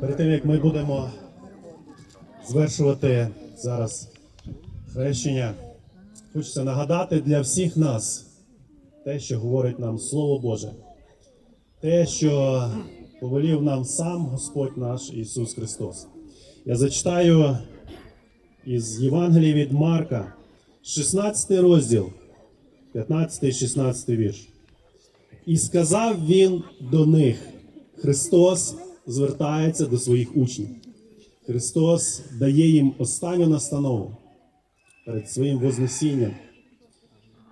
Перед тим як ми будемо звершувати зараз хрещення, хочеться нагадати для всіх нас те, що говорить нам Слово Боже, те, що повелів нам сам Господь наш Ісус Христос. Я зачитаю із Євангелія від Марка, 16 розділ, 15-16 вірш. І сказав він до них: Христос звертається до своїх учнів. Христос дає їм останню настанову перед своїм Вознесінням.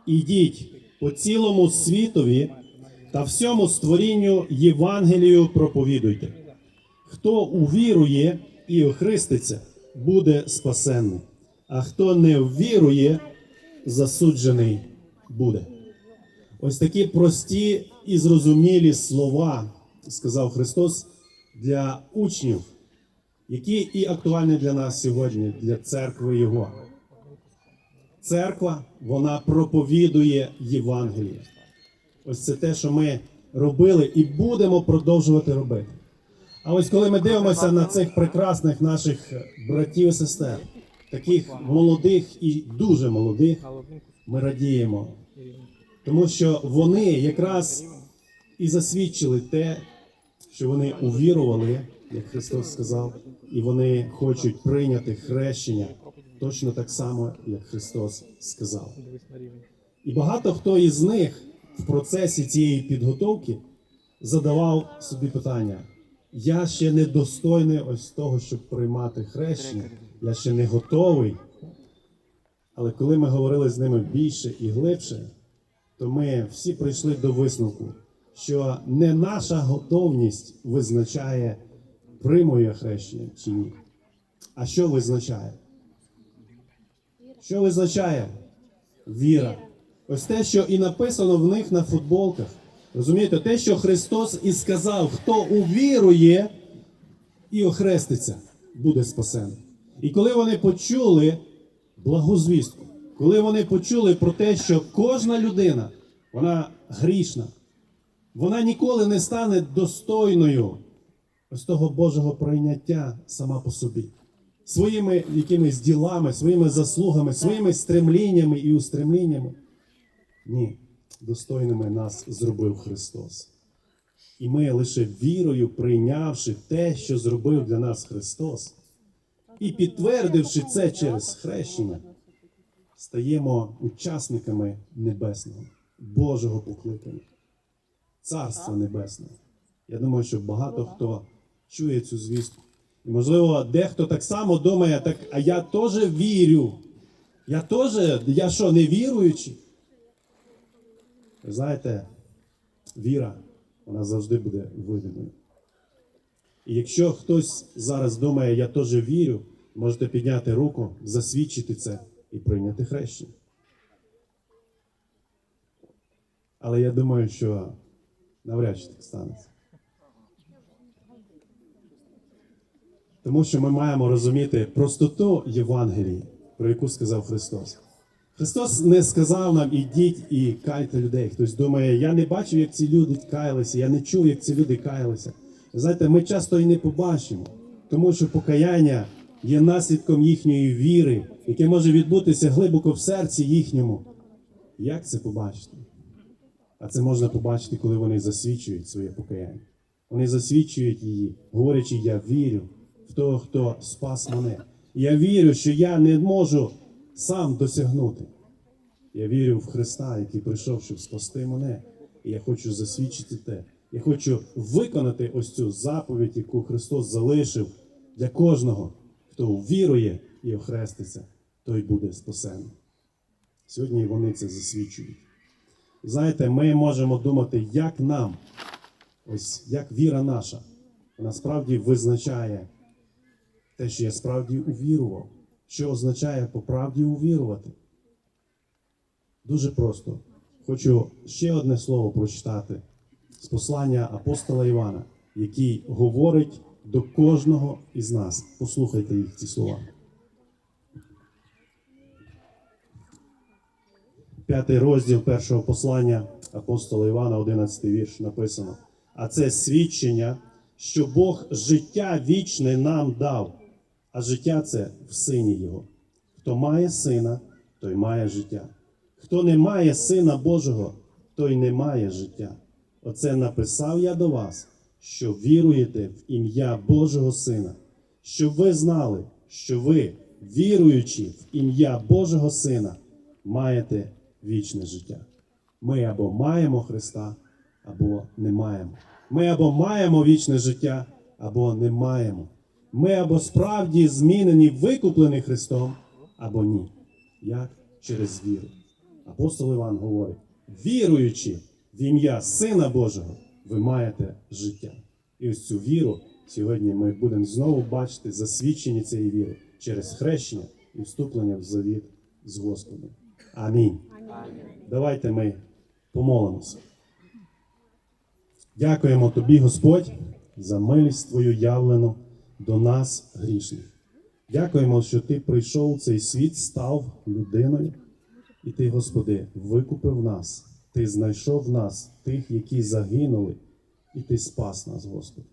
Ідіть по цілому світові та всьому створінню Євангелію проповідуйте. Хто увірує і охриститься, буде спасенний, а хто не ввірує, засуджений буде. Ось такі прості і зрозумілі слова сказав Христос для учнів, які і актуальні для нас сьогодні, для церкви Його. Церква вона проповідує Євангеліє. Ось це те, що ми робили і будемо продовжувати робити. А ось коли ми дивимося на цих прекрасних наших братів і сестер, таких молодих і дуже молодих, ми радіємо, тому що вони якраз і засвідчили те, що вони увірували, як Христос сказав, і вони хочуть прийняти хрещення точно так само, як Христос сказав. І багато хто із них в процесі цієї підготовки задавав собі питання: я ще не достойний ось того, щоб приймати хрещення, я ще не готовий. Але коли ми говорили з ними більше і глибше, то ми всі прийшли до висновку, що не наша готовність визначає, прийму я хрещення чи ні. А що визначає? Що визначає? Віра. Ось те, що і написано в них на футболках. Розумієте, те, що Христос і сказав, хто увірує і охреститься, буде спасений. І коли вони почули благу звістку, коли вони почули про те, що кожна людина, вона грішна, вона ніколи не стане достойною ось того Божого прийняття сама по собі. Своїми якимись ділами, своїми заслугами, своїми стремліннями і устремліннями. Ні, достойними нас зробив Христос. І ми лише вірою, прийнявши те, що зробив для нас Христос, і підтвердивши це через хрещення, стаємо учасниками небесного, Божого покликання, Царства Небесного. Я думаю, що багато хто чує цю звістку. І, можливо, дехто так само думає, так, а я теж вірю. Я теж, я що, не віруючий? Знаєте, віра, вона завжди буде видимою. І якщо хтось зараз думає, я теж вірю, можете підняти руку, засвідчити це і прийняти хрещення. Але я думаю, що навряд чи так станеться. Тому що ми маємо розуміти простоту Євангелії, про яку сказав Христос. Христос не сказав нам ідіть і кайте людей. Хтось думає, я не бачив, як ці люди каялися, я не чув, як ці люди каялися. Знаєте, ми часто і не побачимо, тому що покаяння є наслідком їхньої віри, яке може відбутися глибоко в серці їхньому. Як це побачити? А це можна побачити, коли вони засвідчують своє покаяння. Вони засвідчують її, говорячи, я вірю того, хто спас мене. Я вірю, що я не можу сам досягнути. Я вірю в Христа, який прийшов, щоб спасти мене. І я хочу засвідчити те. Я хочу виконати ось цю заповідь, яку Христос залишив для кожного, хто вірує і охреститься, той буде спасений. Сьогодні вони це засвідчують. Знаєте, ми можемо думати, як нам, ось як віра наша, насправді визначає те, що я справді увірував. Що означає по правді увірувати? Дуже просто. хочу ще одне слово прочитати з послання апостола Івана, який говорить до кожного із нас. Послухайте їх ці слова. П'ятий розділ першого послання апостола Івана, 11 вірш написано. А це свідчення, що Бог життя вічне нам дав, а життя це в сині Його. Хто має сина, той має життя. Хто не має сина Божого, той не має життя. Оце написав я до вас, що віруєте в ім'я Божого Сина, щоб ви знали, що ви, віруючи в ім'я Божого Сина, маєте вічне життя. Ми або маємо Христа, або не маємо. Ми або маємо вічне життя, або не маємо. Ми або справді змінені, викуплені Христом, або ні. Як? Через віру. Апостол Іван говорить: віруючи в ім'я Сина Божого, ви маєте життя. І ось цю віру сьогодні ми будемо знову бачити засвідчення цієї віри через хрещення і вступлення в завіт з Господом. Амінь. Давайте ми помолимося. Дякуємо тобі, Господь, за милість Твою явлену до нас, грішних. Дякуємо, що Ти прийшов у цей світ, став людиною, і Ти, Господи, викупив нас. Ти знайшов нас, тих, які загинули, і Ти спас нас, Господи.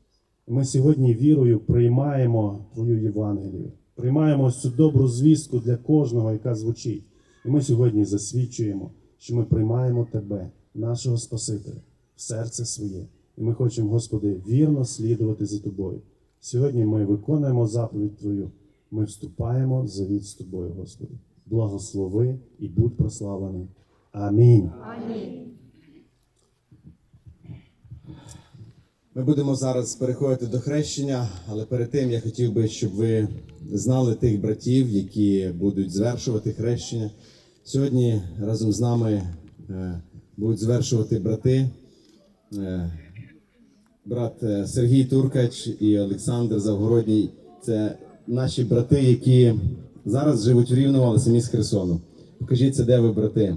Ми сьогодні вірою приймаємо Твою Євангелію, приймаємо цю добру звістку для кожного, яка звучить. І ми сьогодні засвідчуємо, що ми приймаємо Тебе, нашого Спасителя, в серце своє. І ми хочемо, Господи, вірно слідувати за Тобою. Сьогодні ми виконуємо заповідь Твою. Ми вступаємо в завіт з Тобою, Господи. Благослови і будь прославлений. Амінь. Ми будемо зараз переходити до хрещення, але перед тим я хотів би, щоб ви знали тих братів, які будуть звершувати хрещення. Сьогодні разом з нами е, будуть звершувати брати. Брат е, Сергій Туркач і Олександр Завгородній. Це наші брати, які зараз живуть в Рівному, але самі з Херсону. Покажіться, де ви брати.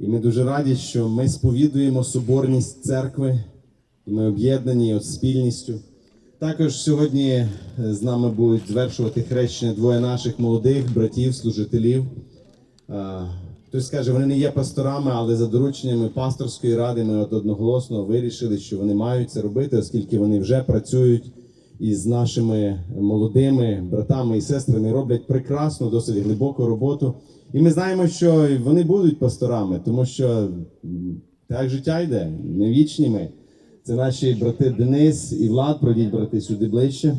І ми дуже раді, що ми сповідуємо соборність церкви, і ми об'єднані от спільністю. Також сьогодні е, з нами будуть звершувати хрещення двоє наших молодих братів, служителів. Хтось скаже, вони не є пасторами, але за дорученнями пасторської ради ми от одноголосно вирішили, що вони мають це робити, оскільки вони вже працюють із нашими молодими братами і сестрами, роблять прекрасну, досить глибоку роботу. І ми знаємо, що вони будуть пасторами, тому що так життя йде, не вічні ми. Це наші брати Денис і Влад. Пройдіть брати сюди ближче.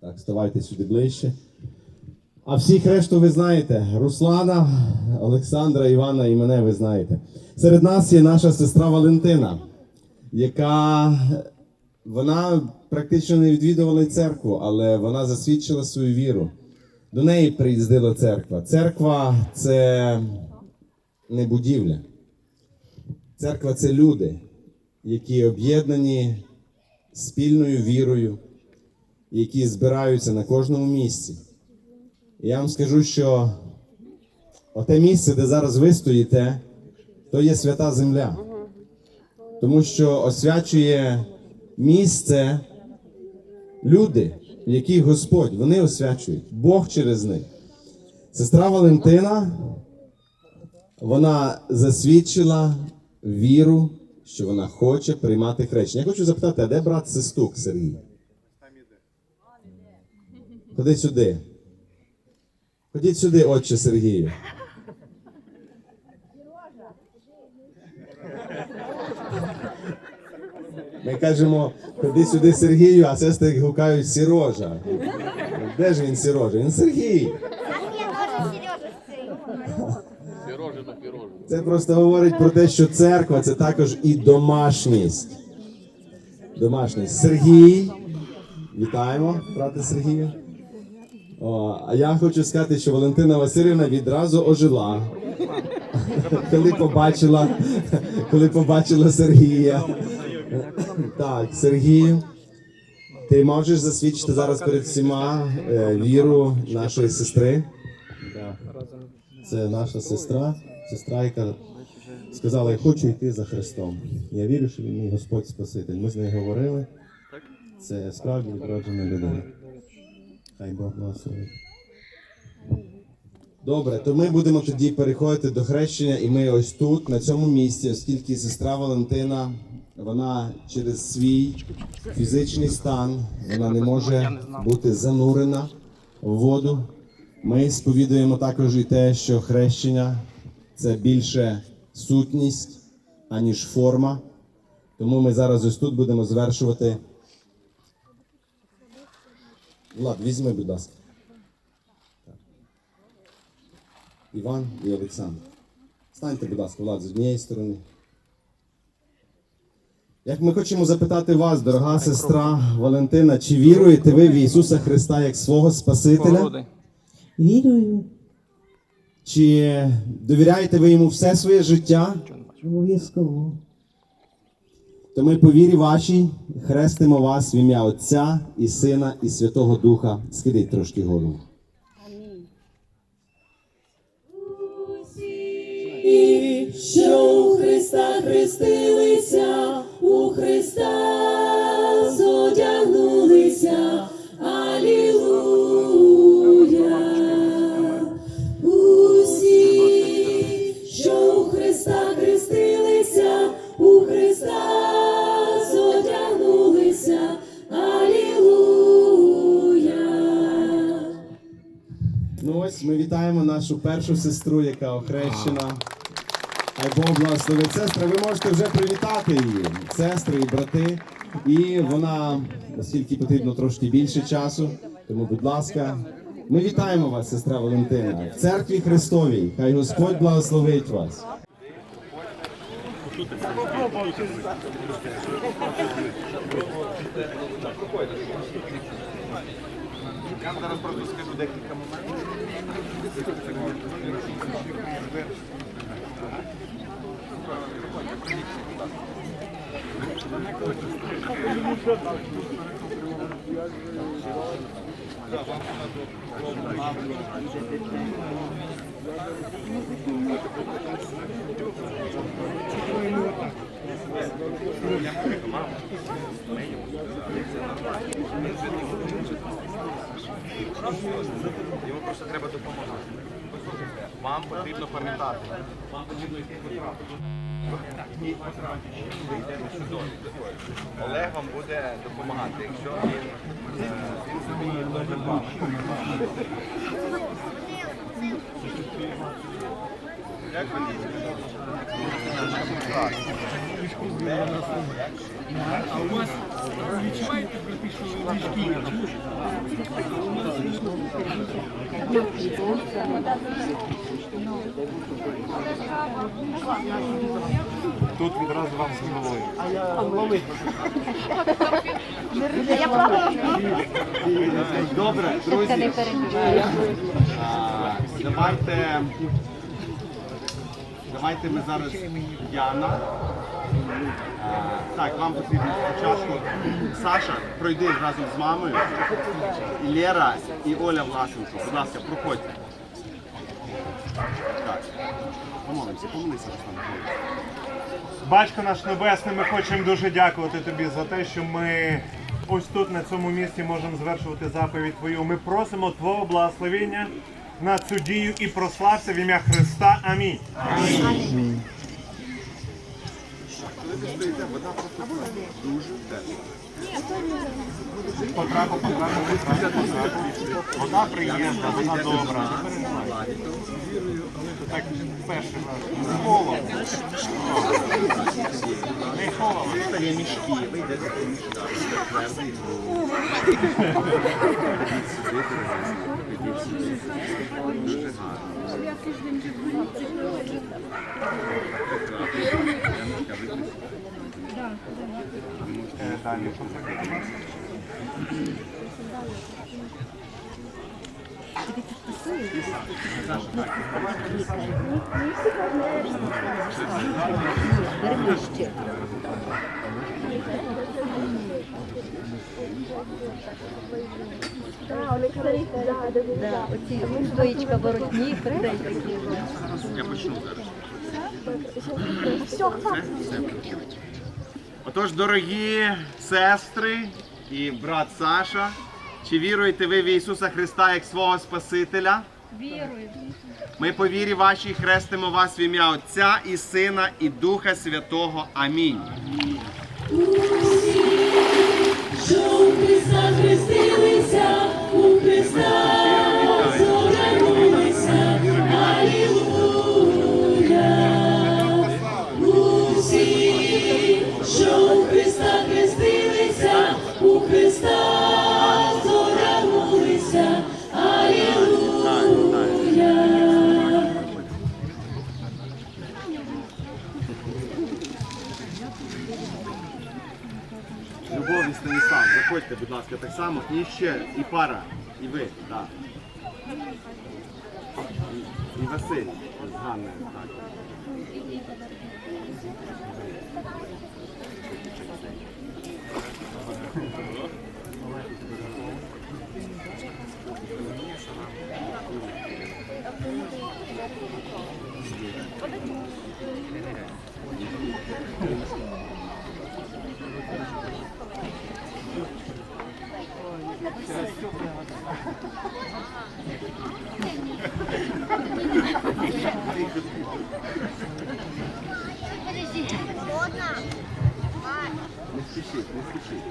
Так, ставайте сюди ближче. А всіх решту ви знаєте: Руслана, Олександра, Івана і мене ви знаєте. Серед нас є наша сестра Валентина, яка вона практично не відвідувала церкву, але вона засвідчила свою віру. До неї приїздила церква. Церква це не будівля. Церква це люди, які об'єднані спільною вірою, які збираються на кожному місці. Я вам скажу, що оте місце, де зараз ви стоїте, то є свята земля. Тому що освячує місце люди, яких Господь, вони освячують, Бог через них. Сестра Валентина, вона засвідчила віру, що вона хоче приймати хрещення. Я хочу запитати, а де брат Сестук Сергій? Ходи сюди. Ходіть сюди, отче Сергію. Ми кажемо, ходи сюди Сергію, а сестри гукають Сірожа. Де ж він Сірожа? Він Сергій. Це просто говорить про те, що церква це також і домашність. Домашність. Сергій. Вітаємо, брате Сергію. О, а я хочу сказати, що Валентина Васильівна відразу ожила. Коли побачила, коли побачила Сергія. Так, Сергію, ти можеш засвідчити зараз перед всіма е, віру нашої сестри. Це наша сестра, сестра, яка сказала, я хочу йти за Христом. Я вірю, що він мій Господь Спаситель. Ми з нею говорили. Це справді відроджена людина. Хай Бог благословить. Добре, то ми будемо тоді переходити до хрещення, і ми ось тут, на цьому місці, оскільки сестра Валентина, вона через свій фізичний стан, вона не може бути занурена в воду. Ми сповідуємо також і те, що хрещення це більше сутність, аніж форма. Тому ми зараз ось тут будемо звершувати. Влад, візьми, будь ласка. Іван і Олександр. Станьте, будь ласка, Влад, з однієї сторони. Як ми хочемо запитати вас, дорога сестра Валентина, чи віруєте ви в Ісуса Христа як свого Спасителя? Вірую, Чи довіряєте ви йому все своє життя? обов'язково. То ми по вірі вашій хрестимо вас в ім'я Отця і Сина і Святого Духа. Схиліть трошки голову. Що у Христа хрестилися, у Христа нашу першу сестру, яка охрещена. Хай Бог благословить сестри. Ви можете вже привітати її, сестри і брати. І вона, оскільки потрібно трошки більше часу, тому, будь ласка, ми вітаємо вас, сестра Валентина, в церкві Христовій. Хай Господь благословить вас. Я вам зараз просто скажу декілька моментів. Вам Йому просто треба допомагати. Вам потрібно пам'ятати. Вам потрібно йти. Олег вам буде допомагати, якщо він, е, він собі добре бачить. Як ви Тут відразу вам з головою. Добре, друзі. Давайте. Давайте ми зараз Яна. Так, вам потрібно спочатку. Саша, пройди разом з мамою. І Лера і Оля Власенко. Будь ласка, проходьте. Так. Помолимося, помолися, Руслан. Батько наш Небесний, ми хочемо дуже дякувати тобі за те, що ми ось тут, на цьому місці, можемо звершувати заповідь Твою. Ми просимо Твого благословення на цю дію і прослався в ім'я Христа. Амінь. Потрапу, потрапу, потрапу, потрапу. Вода приємна, вона добра. Так перший раз. З. Не холодно. Є мішки, ви йдете по мішках. Твердий гру. Ідіть сюди, ідіть сюди. Дуже гарно. Е, Далі що це? Да, оці стоїчка воротник, такі. Я почну зараз. Отож, дорогі сестри і брат Саша, чи віруєте ви в Ісуса Христа як свого Спасителя? Вірую. Ми по вірі вашій хрестимо вас в ім'я Отця і Сина і Духа Святого. Амінь. Що Христа хрестилися, у Христа ласка, так само. І ще, і пара, і ви, так. І, і Василь з Ганною, так. Не спішіть, не спішіть.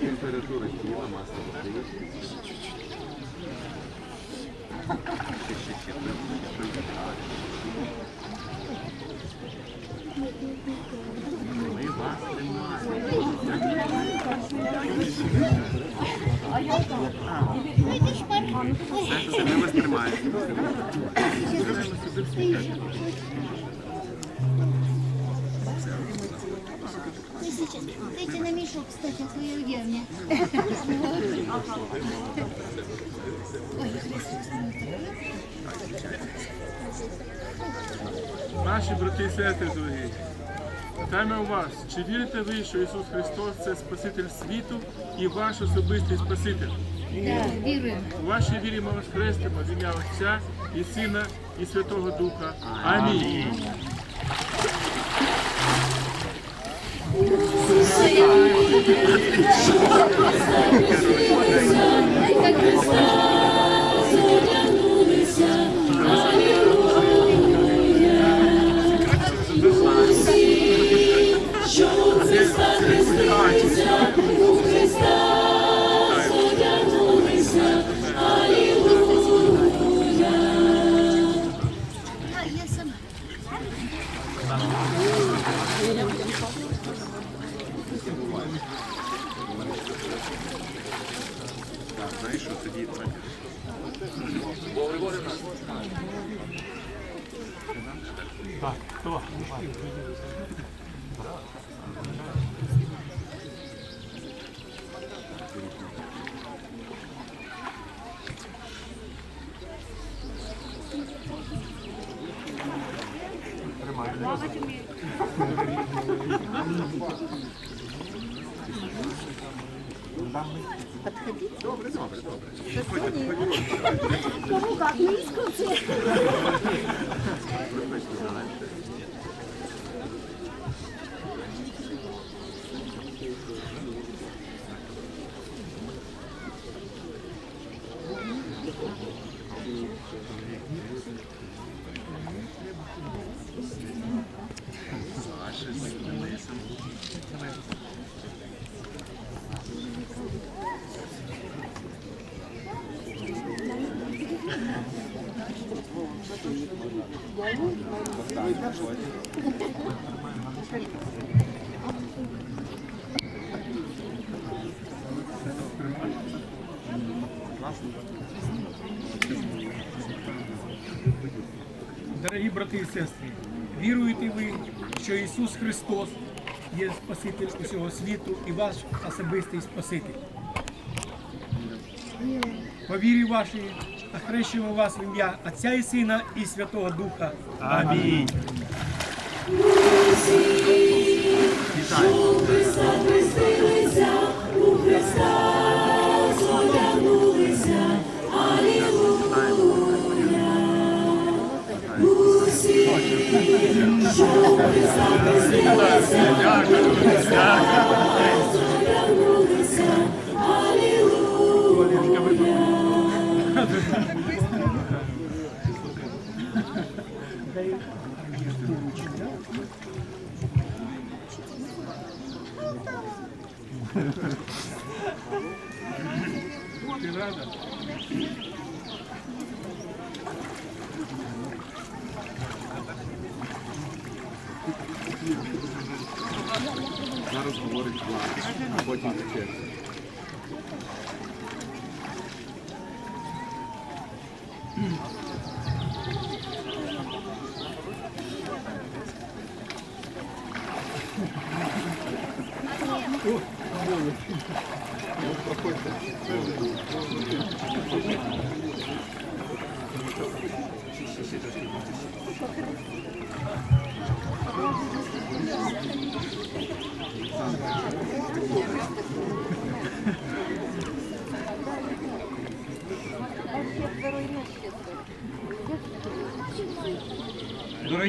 Температура тіла, масло води. Ще, ще, ще. Мешок, кстати, твоей удерни. Наші брати і сестри дорогі, питаємо у вас, чи вірите ви, що Ісус Христос це Спаситель світу і ваш особистий Спаситель? Да, веруем. У вашій вірі ми вас хрестимо в ім'я Отця і Сина і Святого Духа. Амінь. що у Христа хрестилися, буває. Так, знаєш, що тоді так. Так, брати і сестри, віруєте ви, що Ісус Христос є Спаситель усього світу і ваш особистий Спаситель? По вірі вашій охрещуємо вас в ім'я Отця і Сина і Святого Духа. Амінь. У що у потім тече.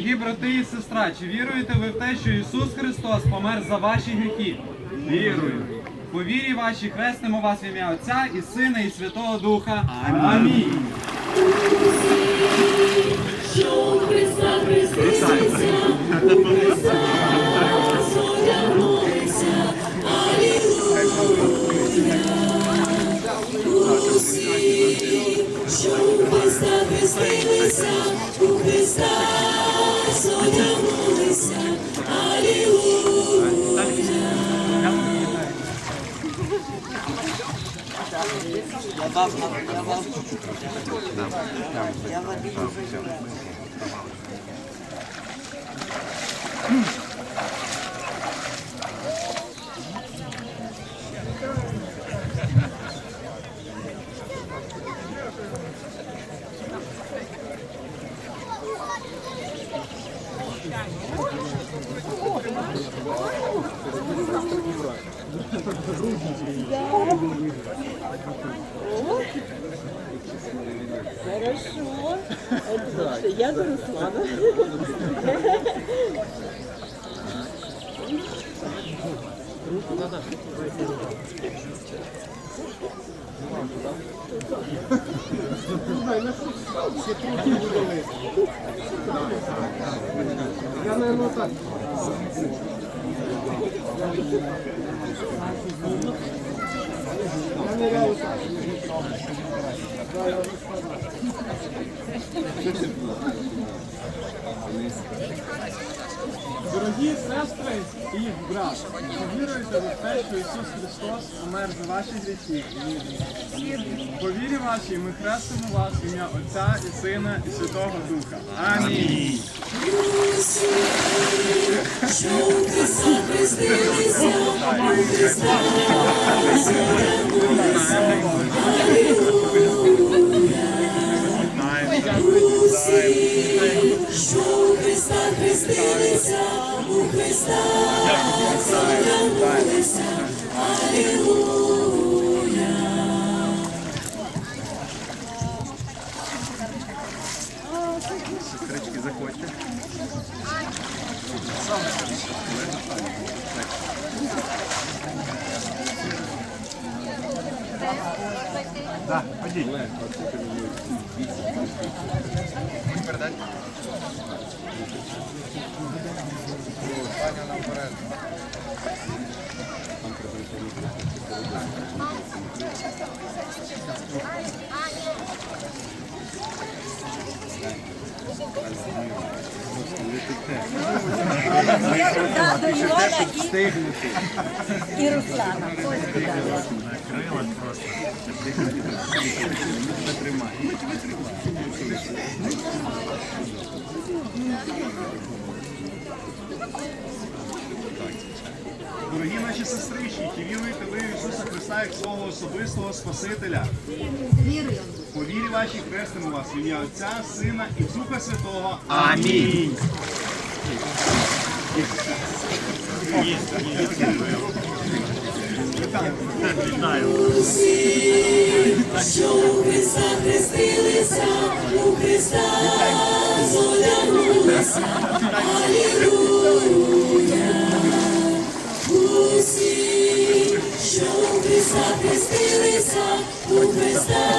Дорогі брати і сестра, чи віруєте ви в те, що Ісус Христос помер за ваші гріхи? Вірую. По вірі вашій хрестимо вас в ім'я Отця і Сина, і Святого Духа. Амінь. що Христа хрестилися, Я вам, я вам, я вам обидел Сотрудники. Дорогі і брат, ви в те, що Ісус Христос помер за ваші гріхи? По вірі вашій ми хрестимо вас ім'я Отця і Сина і Святого Духа. Амінь. Що у Христа хрестилися, у Христа зодягнулися. Усі, що у Христа хрестилися, у Христа зодягнулися. Алілуя. Сестрички, заходьте. Дорогі наші сестрички, чи віруєте ви в Ісуса Христа як свого особистого Спасителя? По вірі вашій хрестимо вас в ім'я Отця, Сина і Духа Святого. Амінь. Усі, що у Христа хрестилися, у Христа зодягнулися. Усі, що у хрестилися, у Христа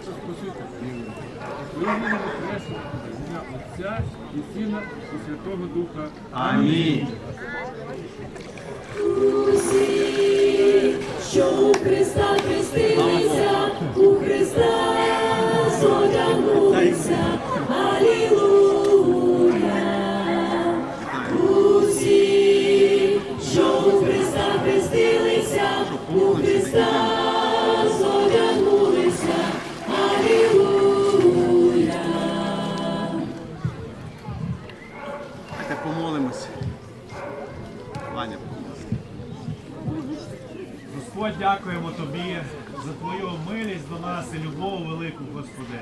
особисто спросити? Віру воскресне ім'я Отця і Сина і Святого Духа. Амінь. Усі, що у Христа хрестилися, у Христа Тобі за Твою милість до нас і любов велику, Господи.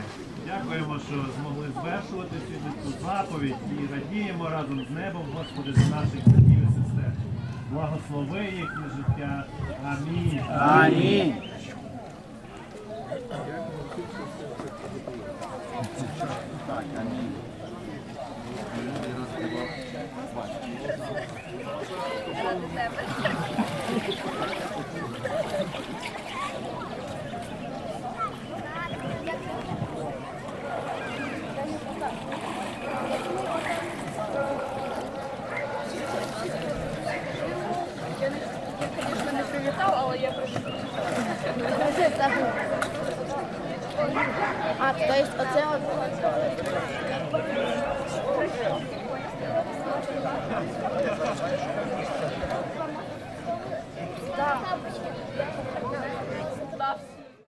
Дякуємо, що змогли звершувати сьогодні цю заповідь і радіємо разом з небом, Господи, за наших братів і сестер. Благослови їхнє життя. Амінь. Амінь. не